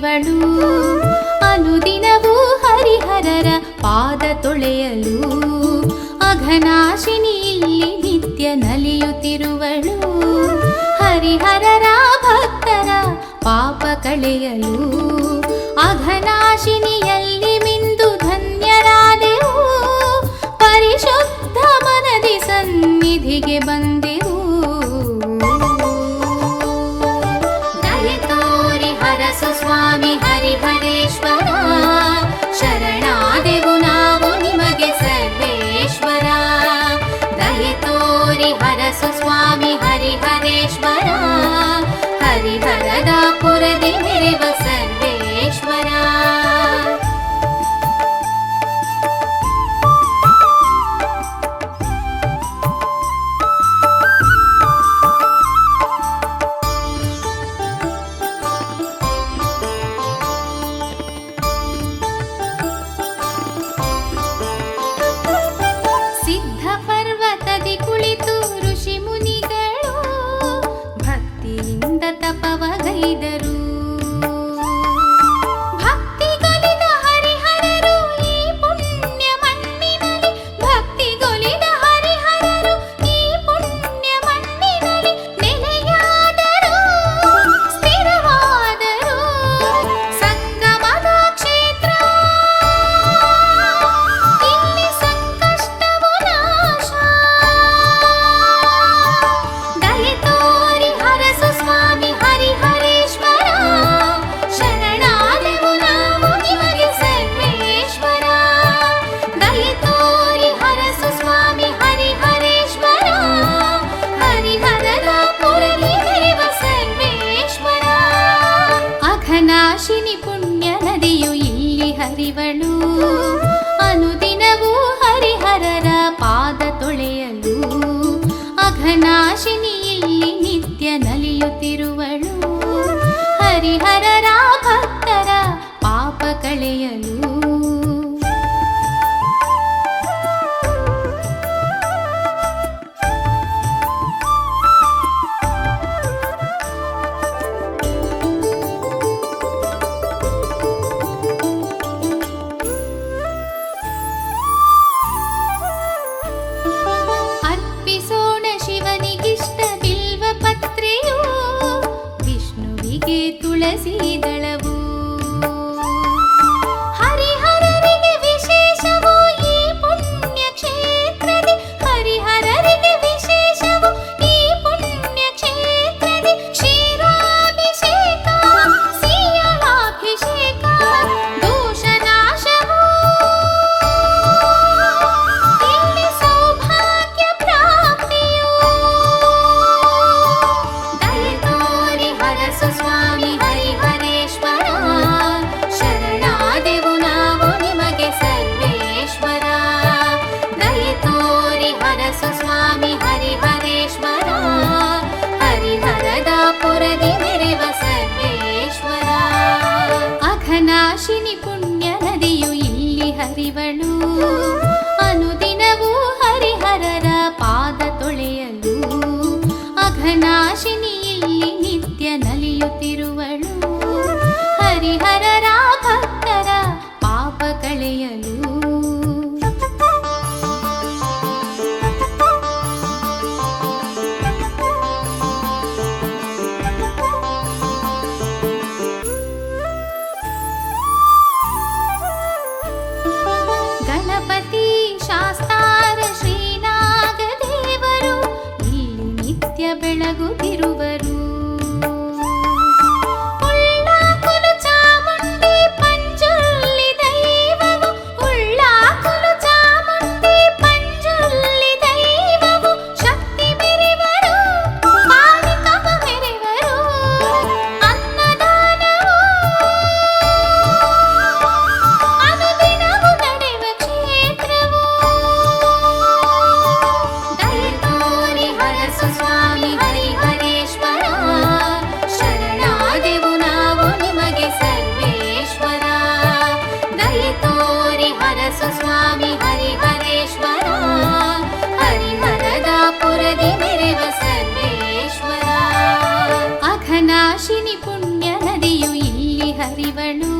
ಇವಳು ಅನುದಿನವೂ ಹರಿಹರರ ಪಾದ ತೊಳೆಯಲು. ಅಘನಾಶಿನಿ ಇಲ್ಲಿ ನಿತ್ಯ ನಲಿಯುತ್ತಿರುವಳು. ಹರಿಹರರ ಭಕ್ತರ ಪಾಪ ಕಳೆಯಲು. ಅಘನಾಶಿನಿಯ ಮಾಡಿದರು ನದಿಯು ಇಲ್ಲಿ ಹರಿವಳು. ಅನುದಿನವೂ ಹರಿಹರರ ಪಾದ ತೊಳೆಯಲು. ಅಘನಾಶಿನಿ ಇಲ್ಲಿ ನಿತ್ಯ ನಲಿಯುತ್ತಿರುವಳು. ಇವಳು ಅನುದಿನವೂ ಹರಿಹರರ ಪಾದ ತೊಳೆಯಲು ಅಘನಾಶಿನಿ ಇಲ್ಲಿ ನಿತ್ಯ ನಲಿಯುತ್ತಿರುವಳು. ಹರಿಹರರ ಭಕ್ತರ ಪಾಪ ಕಳೆಯಲು Tiago ನದಿಯು ಇಲ್ಲಿ ಹರಿವಳು